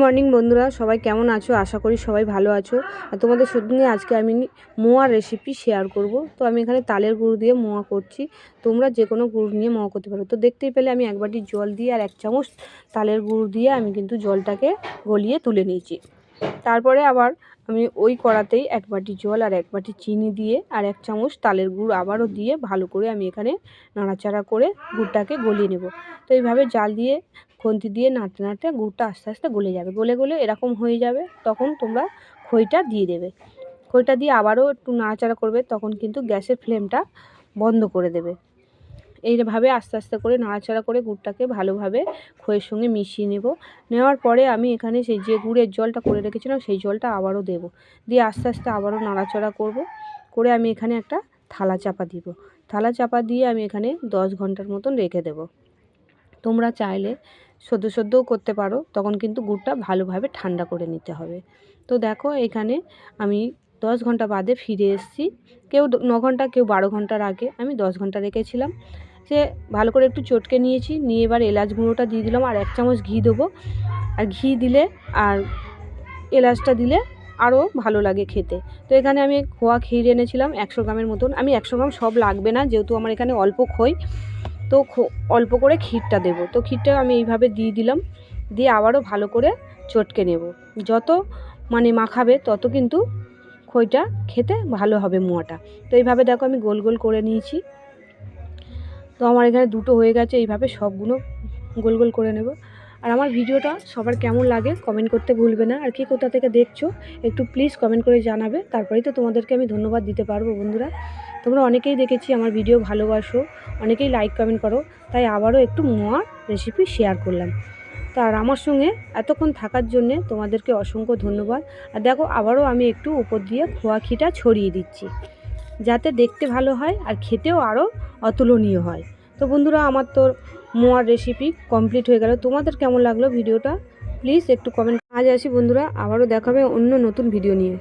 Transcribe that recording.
Morning বন্ধুরা, সবাই কেমন আছো? আশা করি সবাই ভালো আছো। আর তোমাদের সঙ্গে আজকে আমি মোয়ার রেসিপি শেয়ার করব। তো আমি এখানে তালের গুঁড়ো দিয়ে মোয়া করছি। তোমরা যে কোনো গুঁড়ো নিয়ে মোয়া করতে পারো। তো দেখতেই পেলে আমি একবারটি জল দিয়ে আর এক চামচ তালের গুঁড়ো দিয়ে আমি কিন্তু জলটাকে গলিয়ে তুলে নিয়েছি। তারপরে আবার আমি ওই কড়াতেই এক বাটি জল আর এক বাটি চিনি দিয়ে আর এক চামচ তালের গুড় আবারও দিয়ে ভালো করে আমি এখানে নাড়াচাড়া করে গুড়টাকে গলিয়ে নেব। তো এইভাবে জাল দিয়ে, খুন্তি দিয়ে নাড়তে নাড়তে গুড়টা আস্তে আস্তে গলে যাবে। গলে গলে এরকম হয়ে যাবে, তখন তোমরা খইটা দিয়ে দেবে। খইটা দিয়ে আবারও একটু নাড়াচাড়া করবে, তখন কিন্তু গ্যাসের ফ্লেমটা বন্ধ করে দেবে। এইভাবে আস্তে আস্তে করে নাড়াচাড়া করে গুড়টাকে ভালোভাবে খইয়ের সঙ্গে মিশিয়ে নেব। নেওয়ার পরে আমি এখানে সেই যে গুড়ের জলটা করে রেখেছিলাম, সেই জলটা আবারও দেব। দিয়ে আস্তে আস্তে আবারও নাড়াচাড়া করব। করে আমি এখানে একটা থালা চাপা দিব। থালা চাপা দিয়ে আমি এখানে দশ ঘণ্টার মতন রেখে দেব। তোমরা চাইলে সদ্য সদ্যও করতে পারো, তখন কিন্তু গুড়টা ভালোভাবে ঠান্ডা করে নিতে হবে। তো দেখো এখানে আমি দশ ঘণ্টা বাদে ফিরে এসেছি। কেউ ন ঘণ্টা, কেউ বারো ঘণ্টার আগে। আমি দশ ঘণ্টা রেখেছিলাম। সে ভালো করে একটু চটকে নিয়েছি। নিয়ে এবার এলাচ গুঁড়োটা দিয়ে দিলাম। আর এক চামচ ঘি দেবো। আর ঘি দিলে আর এলাচটা দিলে আরও ভালো লাগে খেতে। তো এখানে আমি খোয়া ক্ষীর এনেছিলাম একশো গ্রামের মতন। আমি একশো গ্রাম সব লাগবে না, যেহেতু আমার এখানে অল্প খই। তো অল্প করে ক্ষীরটা দেবো। তো ক্ষীরটা আমি এইভাবে দিয়ে দিলাম। দিয়ে আবারও ভালো করে চটকে নেব। যত মানে মাখাবে তত কিন্তু খইটা খেতে ভালো হবে মোয়াটা। তো এইভাবে দেখো আমি গোল গোল করে নিয়েছি। তো আমার এখানে দুটো হয়ে গেছে, এইভাবে সবগুলো গোল গোল করে নেব। আর আমার ভিডিওটা সবার কেমন লাগে কমেন্ট করতে ভুলবে না। আর কি কোথা থেকে দেখছ, একটু প্লিজ কমেন্ট করে জানাবে। তারপরেই তো তোমাদেরকে আমি ধন্যবাদ দিতে পারব বন্ধুরা। তোমরা অনেকেই দেখেছি আমার ভিডিও ভালোবাসো, অনেকেই লাইক কমেন্ট করো। তাই আবারও একটু মোয়া রেসিপি শেয়ার করলাম। তার আমার সঙ্গে এতক্ষণ থাকার জন্যে তোমাদেরকে অসংখ্য ধন্যবাদ। আর দেখো, আবারও আমি একটু উপর দিয়ে খোয়াখিটা ছড়িয়ে দিচ্ছি, যাতে দেখতে ভালো হয় আর খেতেও আরও অতুলনীয় হয়। তো বন্ধুরা, আমার তো মোয়ার রেসিপি কমপ্লিট হয়ে গেল। তোমাদের কেমন লাগল ভিডিওটা? প্লিজ একটু কমেন্ট আজ আসি বন্ধুরা, আবারও দেখাবে অন্য নতুন ভিডিও নিয়ে।